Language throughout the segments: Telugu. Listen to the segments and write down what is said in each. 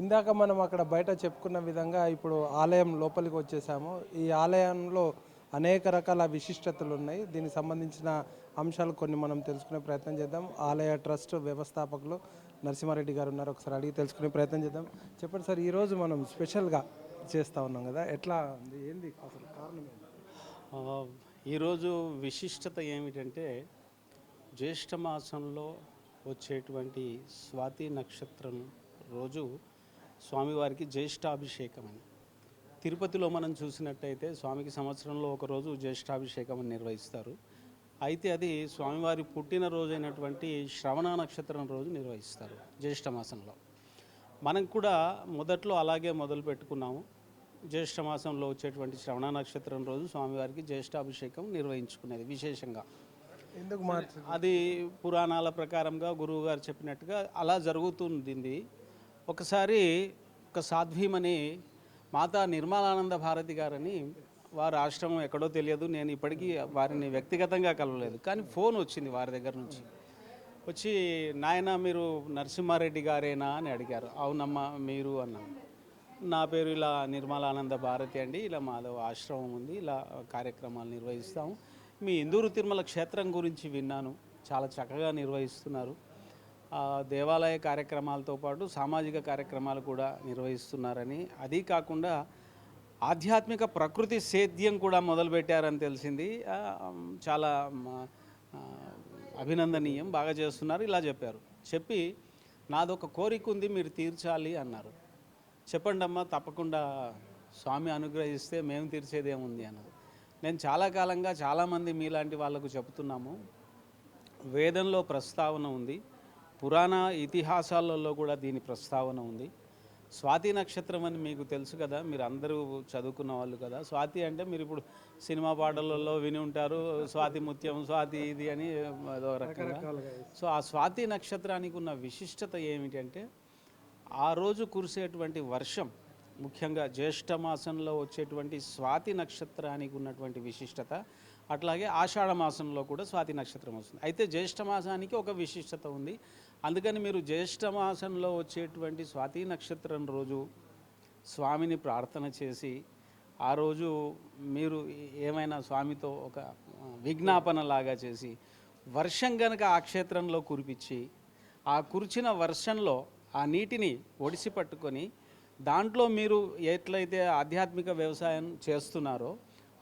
ఇందాక మనం అక్కడ బయట చెప్పుకున్న విధంగా ఇప్పుడు ఆలయం లోపలికి వచ్చేసాము. ఈ ఆలయంలో అనేక రకాల విశిష్టతలు ఉన్నాయి. దీనికి సంబంధించిన అంశాలు కొన్ని మనం తెలుసుకునే ప్రయత్నం చేద్దాం. ఆలయ ట్రస్ట్ వ్యవస్థాపకులు నరసింహారెడ్డి గారు ఉన్నారు. ఒకసారి అడిగి తెలుసుకునే ప్రయత్నం చేద్దాం. చెప్పండి సార్ ఈరోజు మనం స్పెషల్గా చేస్తూ ఉన్నాం కదా. ఎట్లా ఉంది? ఏంది అసలు కారణం ఏంటి ఈరోజు విశిష్టత ఏమిటంటే జ్యేష్ఠ మాసంలో వచ్చేటువంటి స్వాతి నక్షత్రం రోజు స్వామివారికి జ్యేష్ఠాభిషేకం అని తిరుపతిలో మనం చూసినట్టయితే స్వామికి సంవత్సరంలో ఒకరోజు జ్యేష్ఠాభిషేకం అని నిర్వహిస్తారు. అయితే అది స్వామివారి పుట్టినరోజు అయినటువంటి శ్రవణ నక్షత్రం రోజు నిర్వహిస్తారు జ్యేష్ఠ మాసంలో మనం కూడా మొదట్లో అలాగే మొదలు పెట్టుకున్నాము. జ్యేష్ఠ మాసంలో వచ్చేటువంటి శ్రవణ నక్షత్రం రోజు స్వామివారికి జ్యేష్ఠాభిషేకం నిర్వహించుకునేది విశేషంగా. ఎందుకు అది పురాణాల ప్రకారంగా గురువు గారు చెప్పినట్టుగా అలా జరుగుతుంది ఒకసారి ఒక సాధ్వీమని మాతా నిర్మలానంద భారతి గారని వారి ఆశ్రమం ఎక్కడో తెలియదు. నేను ఇప్పటికీ వారిని వ్యక్తిగతంగా కలవలేదు. కానీ ఫోన్ వచ్చింది వారి దగ్గర నుంచి. వచ్చి నాయన మీరు నరసింహారెడ్డి గారేనా? అని అడిగారు. అవునమ్మా మీరు అన్నాను. నా పేరు ఇలా నిర్మలానంద భారతి అండి. ఇలా మాదో ఆశ్రమం ఉంది. ఇలా కార్యక్రమాలు నిర్వహిస్తాము. మీ ఇందూరు తిరుమల క్షేత్రం గురించి విన్నాను. చాలా చక్కగా నిర్వహిస్తున్నారు. దేవాలయ కార్యక్రమాలతో పాటు సామాజిక కార్యక్రమాలు కూడా నిర్వహిస్తున్నారని. అది కాకుండా ఆధ్యాత్మిక ప్రకృతి సేద్యం కూడా మొదలుపెట్టారని తెలిసింది. చాలా అభినందనీయం. బాగా చేస్తున్నారు. ఇలా చెప్పారు. చెప్పి నాదొక కోరిక ఉంది మీరు తీర్చాలి అన్నారు. చెప్పండి అమ్మా తప్పకుండా స్వామి అనుగ్రహిస్తే మేము తీర్చేదేముంది అన్నది. నేను చాలా కాలంగా చాలామంది మీలాంటి వాళ్ళకు చెప్తున్నాము. వేదంలో ప్రస్తావన ఉంది. పురాణ ఇతిహాసాలలో కూడా దీని ప్రస్తావన ఉంది. స్వాతి నక్షత్రం అని మీకు తెలుసు కదా మీరు అందరూ చదువుకున్న వాళ్ళు కదా. స్వాతి అంటే మీరు ఇప్పుడు సినిమా పాటలలో విని ఉంటారు స్వాతి ముత్యం స్వాతి ఇది అని అదో రకంగా. సో ఆ స్వాతి నక్షత్రానికి ఉన్న విశిష్టత ఏమిటంటే ఆ రోజు కురిసేటువంటి వర్షం ముఖ్యంగా జ్యేష్ఠ మాసంలో వచ్చేటువంటి స్వాతి నక్షత్రానికి ఉన్నటువంటి విశిష్టత అట్లాగే ఆషాఢ మాసంలో కూడా స్వాతి నక్షత్రం వస్తుంది. అయితే జ్యేష్ఠ మాసానికి ఒక విశిష్టత ఉంది. అందుకని మీరు జ్యేష్ఠ మాసంలో వచ్చేటువంటి స్వాతి నక్షత్రం రోజు స్వామిని ప్రార్థన చేసి ఆ రోజు మీరు ఏమైనా స్వామితో ఒక విజ్ఞాపన లాగా చేసి వర్షం గనక ఆ క్షేత్రంలో కురిపించి ఆ కురిచిన వర్షంలో ఆ నీటిని ఒడిసి పట్టుకొని దాంట్లో మీరు ఎట్లయితే ఆధ్యాత్మిక వ్యవసాయం చేస్తున్నారో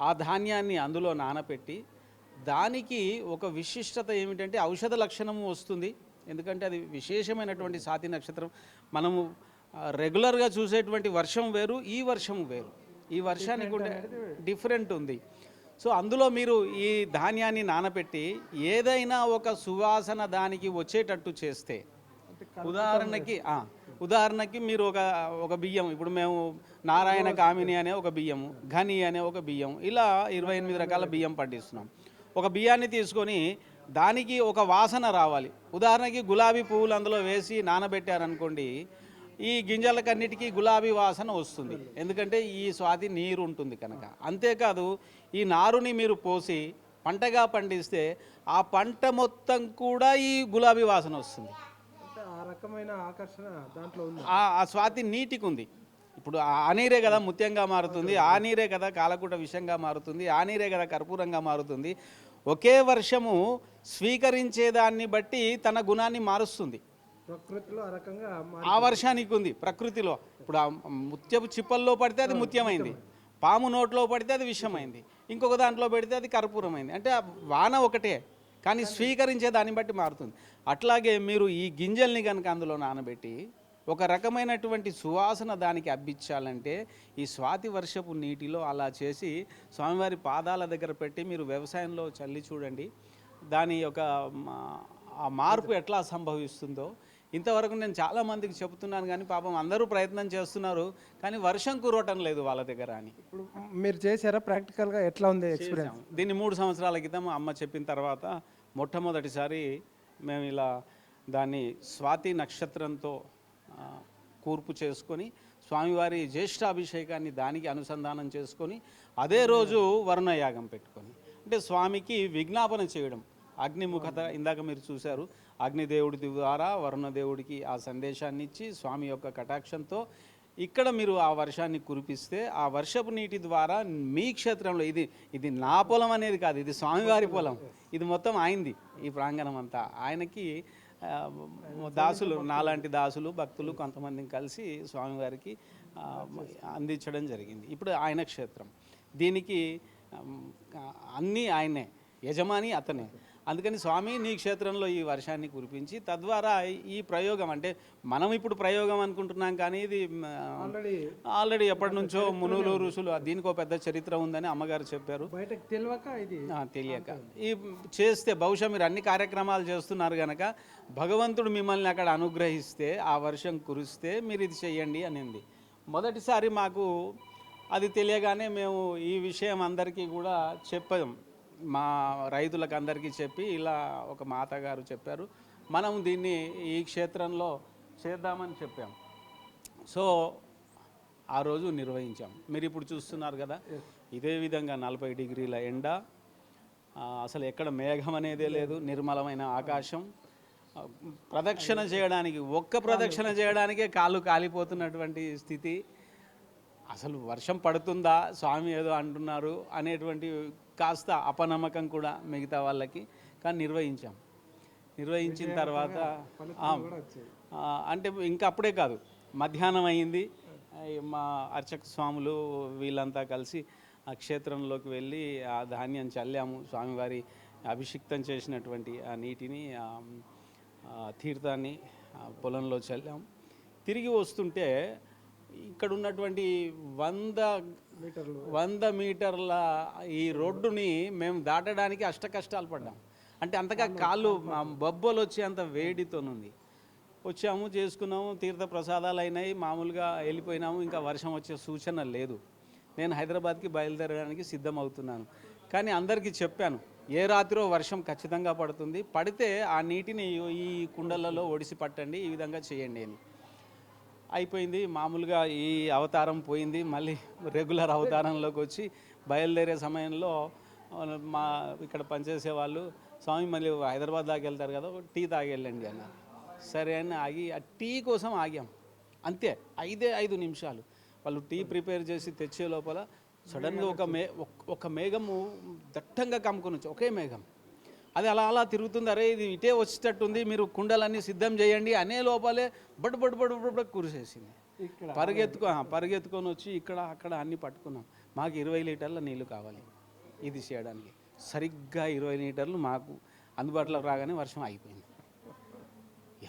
ఆ ధాన్యాన్ని అందులో నానపెట్టి దానికి ఒక విశిష్టత ఏమిటంటే ఔషధ లక్షణము వస్తుంది. ఎందుకంటే అది విశేషమైనటువంటి సాతి నక్షత్రం. మనము రెగ్యులర్గా చూసేటువంటి వర్షం వేరు ఈ వర్షం వేరు. ఈ వర్షానికి ఉండే డిఫరెంట్ ఉంది. సో అందులో మీరు ఈ ధాన్యాన్ని నానబెట్టి ఏదైనా ఒక సువాసన దానికి వచ్చేటట్టు చేస్తే ఉదాహరణకి ఉదాహరణకి మీరు ఒక ఒక బియ్యం ఇప్పుడు మేము నారాయణ కామిని అనే ఒక బియ్యము ఘని అనే ఒక బియ్యం ఇలా ఇరవై ఎనిమిది రకాల బియ్యం పండిస్తున్నాం. ఒక బియ్యాన్ని తీసుకొని దానికి ఒక వాసన రావాలి. ఉదాహరణకి గులాబీ పువ్వులు అందులో వేసి నానబెట్టారనుకోండి ఈ గింజలకన్నిటికీ గులాబీ వాసన వస్తుంది. ఎందుకంటే ఈ స్వాతి నీరు ఉంటుంది కనుక. అంతేకాదు ఈ నారుని మీరు పోసి పంటగా పండిస్తే ఆ పంట మొత్తం కూడా ఈ గులాబీ వాసన వస్తుంది. రకమైన ఆకర్షణ దాంట్లో ఉంది? ఆ ఆ స్వాతి నీటికి ఉంది ఇప్పుడు ఆ నీరే కదా ముత్యంగా మారుతుంది ఆ నీరే కదా కాలకూట విషంగా మారుతుంది ఆ నీరే కదా కర్పూరంగా మారుతుంది. ఒకే వర్షము స్వీకరించేదాన్ని బట్టి తన గుణాన్ని మారుస్తుంది. ప్రకృతిలో ఆ రకంగా మా- ఆ వర్షానికి ఉంది ప్రకృతిలో. ఇప్పుడు ఆ ముత్యపు చిప్పల్లో పడితే అది ముత్యమైంది. పాము నోట్లో పడితే అది విషమైంది. ఇంకొక దాంట్లో పెడితే అది కర్పూరమైంది. అంటే ఆ వాన ఒకటే కానీ స్వీకరించే దాన్ని బట్టి మారుతుంది. అట్లాగే మీరు ఈ గింజల్ని కనుక అందులో నానబెట్టి ఒక రకమైనటువంటి సువాసన దానికి అబ్బించాలంటే ఈ స్వాతి వర్షపు నీటిలో అలా చేసి స్వామివారి పాదాల దగ్గర పెట్టి మీరు వ్యవసాయంలో చల్లి చూడండి. దాని యొక్క ఆ మార్పు ఎట్లా సంభవిస్తుందో. ఇంతవరకు నేను చాలా మందికి చెబుతున్నాను కానీ పాపం అందరూ ప్రయత్నం చేస్తున్నారు కానీ వర్షం కురవటం లేదు వాళ్ళ దగ్గర అని. ఇప్పుడు మీరు చేశారా? ప్రాక్టికల్గా ఎట్లా ఉంది ఎక్స్పీరియన్స్. దీన్ని మూడు సంవత్సరాల క్రితం అమ్మ చెప్పిన తర్వాత మొట్టమొదటిసారి మేము ఇలా దాన్ని స్వాతి నక్షత్రంతో కూర్పు చేసుకొని స్వామివారి జ్యేష్ఠాభిషేకాన్ని దానికి అనుసంధానం చేసుకొని అదే రోజు వరుణయాగం పెట్టుకొని. అంటే స్వామికి విజ్ఞాపన చేయడం. అగ్నిముఖత ఇందాక మీరు చూశారు. అగ్నిదేవుడి ద్వారా వరుణదేవుడికి ఆ సందేశాన్ని ఇచ్చి స్వామి యొక్క కటాక్షంతో ఇక్కడ మీరు ఆ వర్షాన్ని కురిపిస్తే ఆ వర్షపు నీటి ద్వారా మీ క్షేత్రంలో ఇది ఇది నా పొలం అనేది కాదు ఇది స్వామివారి పొలం. ఇది మొత్తం ఆయనది ఈ ప్రాంగణం అంతా. ఆయనకి దాసులు నాలాంటి దాసులు భక్తులు కొంతమందిని కలిసి స్వామివారికి అందించడం జరిగింది. ఇప్పుడు ఆయన క్షేత్రం. దీనికి అన్నీ ఆయనే. యజమాని అతనే. అందుకని స్వామి నీ క్షేత్రంలో ఈ వర్షాన్ని కురిపించి తద్వారా ఈ ప్రయోగం అంటే మనం ఇప్పుడు ప్రయోగం అనుకుంటున్నాం కానీ ఇది ఆల్రెడీ ఆల్రెడీ ఎప్పటి నుంచో మునులు ఋషులు దీనికి ఒక పెద్ద చరిత్ర ఉందని అమ్మగారు చెప్పారు. తెలియక ఈ చేస్తే బహుశా మీరు అన్ని కార్యక్రమాలు చేస్తున్నారు కనుక భగవంతుడు మిమ్మల్ని అక్కడ అనుగ్రహిస్తే ఆ వర్షం కురిస్తే మీరు ఇది చెయ్యండి అనింది. మొదటిసారి మాకు అది తెలియగానే మేము ఈ విషయం అందరికీ కూడా చెప్పాం. మా రైతులకు అందరికీ చెప్పి ఇలా ఒక మాతగారు చెప్పారు. మనం దీన్ని ఈ క్షేత్రంలో చేద్దామని చెప్పాం. సో ఆ రోజు నిర్వహించాం. మీరు ఇప్పుడు చూస్తున్నారు కదా ఇదే విధంగా నలభై డిగ్రీల ఎండ. అసలు ఎక్కడ మేఘం అనేదే లేదు నిర్మలమైన ఆకాశం. ప్రదక్షిణ చేయడానికి ఒక్క ప్రదక్షిణ చేయడానికే కాళ్ళు కాలిపోతున్నటువంటి స్థితి. అసలు వర్షం పడుతుందా? స్వామి ఏదో అంటున్నారు అనేటువంటి కాస్త అపనమ్మకం కూడా మిగతా వాళ్ళకి కానీ నిర్వహించాం. నిర్వహించిన తర్వాత అంటే ఇంకా అప్పుడే కాదు మధ్యాహ్నం అయింది. మా అర్చక స్వాములు వీళ్ళంతా కలిసి ఆ క్షేత్రంలోకి వెళ్ళి ఆ ధాన్యం చల్లాము. స్వామివారి అభిషిక్తం చేసినటువంటి ఆ నీటిని తీర్థాన్ని పొలంలో చల్లాం తిరిగి వస్తుంటే ఇక్కడ ఉన్నటువంటి వంద వంద మీటర్ల ఈ రోడ్డుని మేము దాటడానికి అష్ట కష్టాలు పడ్డాం. అంటే అంతగా కాళ్ళు బొబ్బలు వచ్చి అంత వేడితోనుంది. వచ్చాము చేసుకున్నాము తీర్థ ప్రసాదాలు అయినాయి మామూలుగా వెళ్ళిపోయినాము ఇంకా వర్షం వచ్చే సూచన లేదు. నేను హైదరాబాద్కి బయలుదేరడానికి సిద్ధం అవుతున్నాను కానీ అందరికీ చెప్పాను ఏ రాత్రో వర్షం ఖచ్చితంగా పడుతుంది పడితే ఆ నీటిని ఈ కుండలలో ఒడిసి పట్టండి ఈ విధంగా చేయండి అని. అయిపోయింది. మామూలుగా ఈ అవతారం పోయింది. మళ్ళీ రెగ్యులర్ అవతారంలోకి వచ్చి బయలుదేరే సమయంలో మా ఇక్కడ పనిచేసే వాళ్ళు స్వామి మళ్ళీ హైదరాబాద్ దాకా వెళ్తారు కదా టీ తాగి వెళ్ళండి అన్నారు సరే అని ఆగి ఆ టీ కోసం ఆగాం. అంతే ఐదే ఐదు నిమిషాలు. వాళ్ళు టీ ప్రిపేర్ చేసి తెచ్చే లోపల సడన్గా ఒక మే ఒక మేఘము దట్టంగా కమ్ముకొని వచ్చి ఒకే మేఘం. అది అలా అలా తిరుగుతుంది. అరే ఇది ఇటే వచ్చేటట్టుంది మీరు కుండలన్నీ సిద్ధం చేయండి అనే లోపలే బడ్ బడ్ బడ్ బడ్ కురిసేసింది. పరిగెత్తుకో పరిగెత్తుకొని వచ్చి ఇక్కడ అక్కడ అన్ని పట్టుకున్నాం. మాకు ఇరవై లీటర్ల నీళ్ళు కావాలి ఇది చేయడానికి. సరిగ్గా ఇరవై లీటర్లు మాకు అందుబాటులోకి రాగానే వర్షం అయిపోయింది.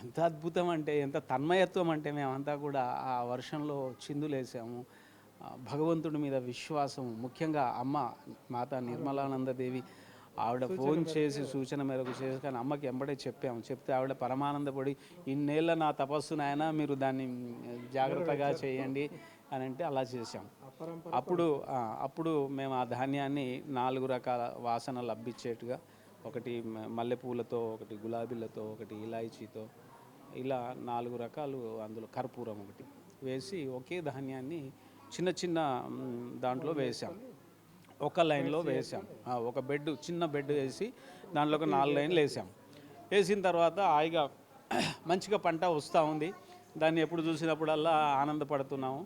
ఎంత అద్భుతం అంటే ఎంత తన్మయత్వం అంటే మేమంతా కూడా ఆ వర్షంలో చిందులేసాము భగవంతుడి మీద విశ్వాసం ముఖ్యంగా అమ్మ మాత నిర్మలానందదేవి ఆవిడ ఫోన్ చేసి సూచన మేరకు చేసి కానీ అమ్మకి ఎంబడే చెప్పాము. చెప్తే ఆవిడ పరమానందపడి ఇన్నేళ్ళ నా తపస్సు నాయన మీరు దాన్ని జాగ్రత్తగా చేయండి అని అంటే అలా చేసాం అపరంపర అప్పుడు అప్పుడు మేము ఆ ధాన్యాన్ని నాలుగు రకాల వాసనలు లభించేట్టుగా ఒకటి మల్లెపూలతో ఒకటి గులాబీలతో ఒకటి ఇలాయచీతో ఇలా నాలుగు రకాలు అందులో కర్పూరం ఒకటి వేసి ఒకే ధాన్యాన్ని చిన్న చిన్న దాంట్లో వేసాం ఒక లైన్లో వేసాం. ఒక బెడ్ చిన్న బెడ్ వేసి దాంట్లో ఒక నాలుగు లైన్లు వేసాం. వేసిన తర్వాత హాయిగా మంచిగా పంట వస్తూ ఉంది. దాన్ని ఎప్పుడు చూసినప్పుడల్లా ఆనందపడుతున్నాము.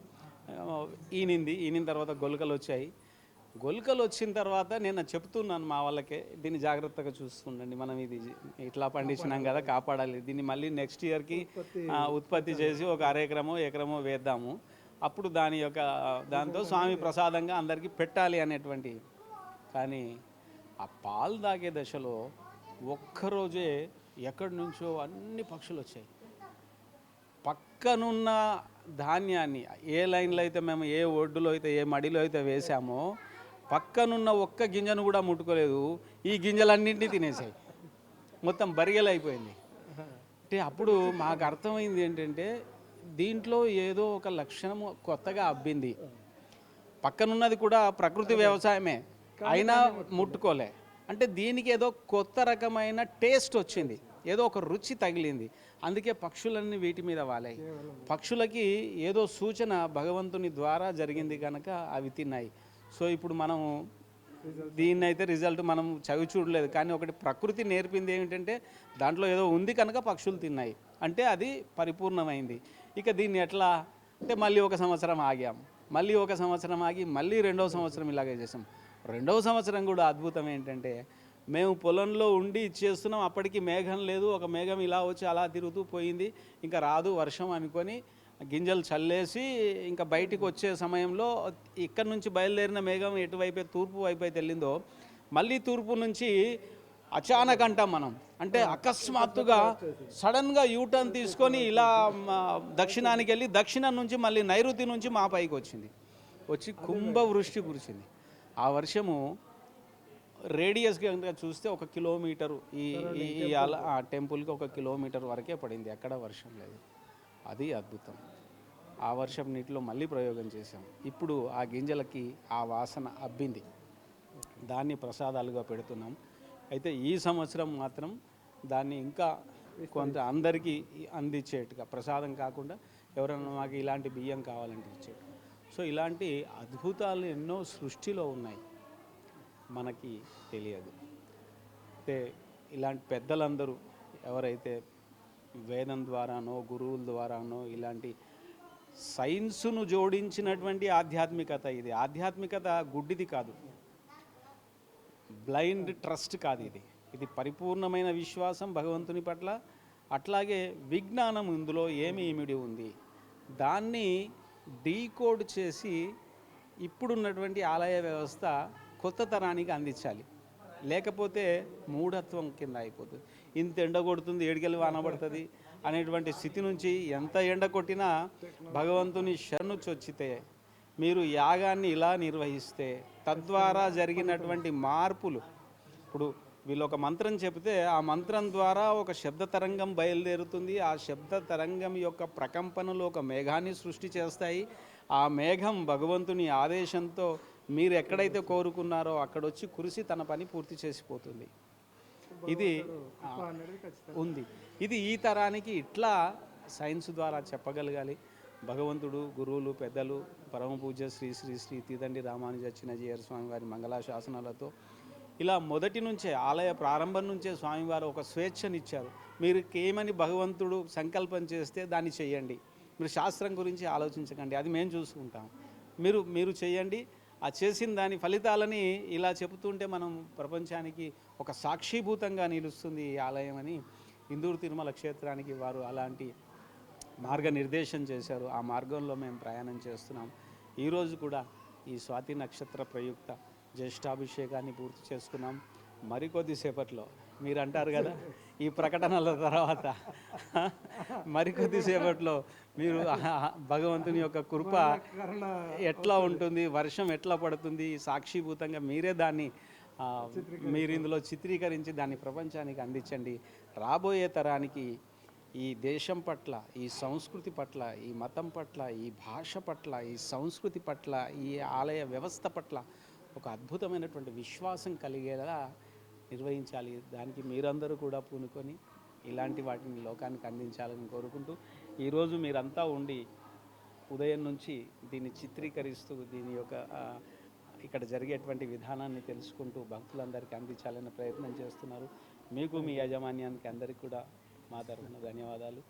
ఈనింది. ఈనిన తర్వాత గొలకలు వచ్చాయి. గొలకలు వచ్చిన తర్వాత నేను చెప్తున్నాను మా వాళ్ళకే దీన్ని జాగ్రత్తగా చూస్తుండండి. మనం ఇది ఇట్లా పండించినాం కదా కాపాడాలి. దీన్ని మళ్ళీ నెక్స్ట్ ఇయర్కి ఉత్పత్తి చేసి ఒక అర ఎకరమో ఎకరమో వేద్దాము. అప్పుడు దాని యొక్క దాంతో స్వామి ప్రసాదంగా అందరికీ పెట్టాలి అనేటువంటి. కానీ ఆ పాలు తాగే దశలో ఒక్కరోజే ఎక్కడి నుంచో అన్ని పక్షులు వచ్చాయి. పక్కనున్న ధాన్యాన్ని ఏ లైన్లో అయితే మేము ఏ ఒడ్డులో అయితే ఏ మడిలో అయితే వేసామో పక్కనున్న ఒక్క గింజను కూడా ముట్టుకోలేదు. ఈ గింజలన్నింటినీ తినేసాయి. మొత్తం బరిగెలు అంటే అప్పుడు మాకు అర్థమైంది ఏంటంటే దీంట్లో ఏదో ఒక లక్షణము కొత్తగా అబ్బింది. పక్కనున్నది కూడా ప్రకృతి వ్యవసాయమే. అయినా ముట్టుకోలే. అంటే దీనికి ఏదో కొత్త రకమైన టేస్ట్ వచ్చింది. ఏదో ఒక రుచి తగిలింది. అందుకే పక్షులన్నీ వీటి మీద వాలాయి పక్షులకి ఏదో సూచన భగవంతుని ద్వారా జరిగింది కనుక అవి తిన్నాయి. సో ఇప్పుడు మనము దీన్ని అయితే రిజల్ట్ మనం చవి చూడలేదు. కానీ ఒకటి ప్రకృతి నేర్పింది ఏమిటంటే దాంట్లో ఏదో ఉంది కనుక పక్షులు తిన్నాయి. అంటే అది పరిపూర్ణమైంది. ఇక దీన్ని ఎట్లా? అంటే మళ్ళీ ఒక సంవత్సరం ఆగాం. మళ్ళీ ఒక సంవత్సరం ఆగి మళ్ళీ రెండవ సంవత్సరం ఇలాగే చేసాం రెండవ సంవత్సరం కూడా అద్భుతం ఏంటంటే మేము పొలంలో ఉండి ఇచ్చేస్తున్నాం అప్పటికి మేఘం లేదు. ఒక మేఘం ఇలా వచ్చి అలా తిరుగుతూ పోయింది. ఇంకా రాదు వర్షం అనుకొని గింజలు చల్లేసి ఇంకా బయటికి వచ్చే సమయంలో ఇక్కడ నుంచి బయలుదేరిన మేఘం ఎటువైపు తూర్పు వైపు అయితే వెళ్ళిందో మళ్ళీ తూర్పు నుంచి అచానక్ అంటాం మనం. అంటే అకస్మాత్తుగా సడన్గా యూటర్న్ తీసుకొని ఇలా దక్షిణానికి వెళ్ళి దక్షిణం నుంచి మళ్ళీ నైరుతి నుంచి మా పైకి వచ్చింది. వచ్చి కుంభ వృష్టి కురిసింది. ఆ వర్షము రేడియస్ కనుక చూస్తే ఒక కిలోమీటరు ఈ ఈ ఆ టెంపుల్కి ఒక కిలోమీటర్ వరకే పడింది. ఎక్కడ వర్షం లేదు. అది అద్భుతం. ఆ వర్షం నీటిలో మళ్ళీ ప్రయోగం చేశాం. ఇప్పుడు ఆ గింజలకి ఆ వాసన అబ్బింది. దాన్ని ప్రసాదాలుగా పెడుతున్నాం. అయితే ఈ సంవత్సరం మాత్రం దాన్ని ఇంకా కొంత అందరికీ అందించేట్టుగా ప్రసాదం కాకుండా ఎవరైనా మాకు ఇలాంటి బియ్యం కావాలంటే ఇచ్చేట్టు సో ఇలాంటి అద్భుతాలు ఎన్నో సృష్టిలో ఉన్నాయి. మనకి తెలియదు. అయితే ఇలాంటి పెద్దలందరూ ఎవరైతే వేదం ద్వారానో గురువుల ద్వారానో ఇలాంటి సైన్సును జోడించినటువంటి ఆధ్యాత్మికత ఇది. ఆధ్యాత్మికత గుడ్డిది కాదు. బ్లైండ్ ట్రస్ట్ కాదు ఇది. ఇది పరిపూర్ణమైన విశ్వాసం భగవంతుని పట్ల అట్లాగే విజ్ఞానం ఇందులో ఏమి ఇమిడి ఉంది. దాన్ని డీకోడ్ చేసి ఇప్పుడున్నటువంటి ఆలయ వ్యవస్థ కొత్త తరానికి అందించాలి. లేకపోతే మూఢత్వం కింద అయిపోతుంది. ఇంత ఎండ కొడుతుంది ఏడికెళ్ళి వాన పడుతుంది అనేటువంటి స్థితి నుంచి ఎంత ఎండ కొట్టినా భగవంతుని శరణు చొచ్చితే మీరు యాగాన్ని ఇలా నిర్వహిస్తే తద్వారా జరిగినటువంటి మార్పులు. ఇప్పుడు వీళ్ళు ఒక మంత్రం చెబితే ఆ మంత్రం ద్వారా ఒక శబ్ద తరంగం బయలుదేరుతుంది. ఆ శబ్ద తరంగం యొక్క ప్రకంపనలు ఒక మేఘాన్ని సృష్టి చేస్తాయి. ఆ మేఘం భగవంతుని ఆదేశంతో మీరు ఎక్కడైతే కోరుకున్నారో అక్కడొచ్చి కురిసి తన పని పూర్తి చేసిపోతుంది. ఇది ఉంది. ఇది ఈ తరానికి ఇట్లా సైన్స్ ద్వారా చెప్పగలగాలి. భగవంతుడు గురువులు పెద్దలు పరమ పూజ శ్రీ శ్రీ శ్రీ తీదండి రామానుజ చిన్నజీయర్ స్వామి వారి మంగళ శాసనాలతో. ఇలా మొదటి నుంచే ఆలయ ప్రారంభం నుంచే స్వామివారు ఒక స్వేచ్ఛనిచ్చారు. మీరు ఏమని భగవంతుడు సంకల్పం చేస్తే దాన్ని చేయండి మీరు శాస్త్రం గురించి ఆలోచించకండి. అది మేము చూసుకుంటాం. మీరు మీరు చేయండి ఆ చేసిన దాని ఫలితాలని ఇలా చెబుతుంటే మనం ప్రపంచానికి ఒక సాక్షిభూతంగా నిలుస్తుంది ఈ ఆలయం అని ఇందూరు తిరుమల క్షేత్రానికి వారు అలాంటి మార్గనిర్దేశం చేశారు. ఆ మార్గంలో మేము ప్రయాణం చేస్తున్నాం. ఈరోజు కూడా ఈ స్వాతి నక్షత్ర ప్రయుక్త జ్యేష్ఠాభిషేకాన్ని పూర్తి చేసుకున్నాం. మరికొద్దిసేపట్లో మీరు అంటారు కదా ఈ ప్రకటనల తర్వాత మరికొద్దిసేపట్లో మీరు భగవంతుని యొక్క కృప ఎట్లా ఉంటుంది వర్షం ఎట్లా పడుతుంది సాక్షిభూతంగా మీరే దాన్ని మీరు ఇందులో చిత్రీకరించి దాన్ని ప్రపంచానికి అందించండి. రాబోయే తరానికి ఈ దేశం పట్ల ఈ సంస్కృతి పట్ల ఈ మతం పట్ల ఈ భాష పట్ల ఈ సంస్కృతి పట్ల ఈ ఆలయ వ్యవస్థ పట్ల ఒక అద్భుతమైనటువంటి విశ్వాసం కలిగేలా నిర్వహించాలి. దానికి మీరందరూ కూడా పూనుకొని ఇలాంటి వాటిని లోకానికి అందించాలని కోరుకుంటూ ఈరోజు మీరంతా ఉండి ఉదయం నుంచి దీన్ని చిత్రీకరిస్తూ దీని యొక్క ఇక్కడ జరిగేటువంటి విధానాన్ని తెలుసుకుంటూ భక్తులందరికీ అందించాలనే ప్రయత్నం చేస్తున్నారు. మీకు మీ యాజమాన్యానికి అందరికీ కూడా మా తరఫున ధన్యవాదాలు.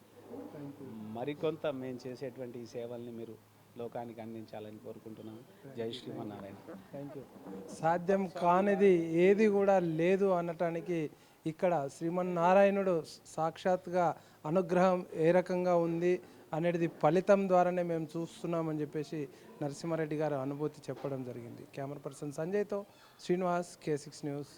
మరికొంత మేము చేసేటువంటి ఈ సేవల్ని మీరు లోకానికి అందించాలని కోరుకుంటున్నాను జై శ్రీమన్నారాయణ. థ్యాంక్ యూ సాధ్యం కానిది ఏది కూడా లేదు అనటానికి ఇక్కడ శ్రీమన్నారాయణుడు సాక్షాత్గా అనుగ్రహం ఏ రకంగా ఉంది అనేది ఫలితం ద్వారానే మేము చూస్తున్నామని చెప్పేసి నరసింహారెడ్డి గారు అనుభూతి చెప్పడం జరిగింది. కెమెరా పర్సన్ సంజయ్తో శ్రీనివాస్ కే సిక్స్ న్యూస్.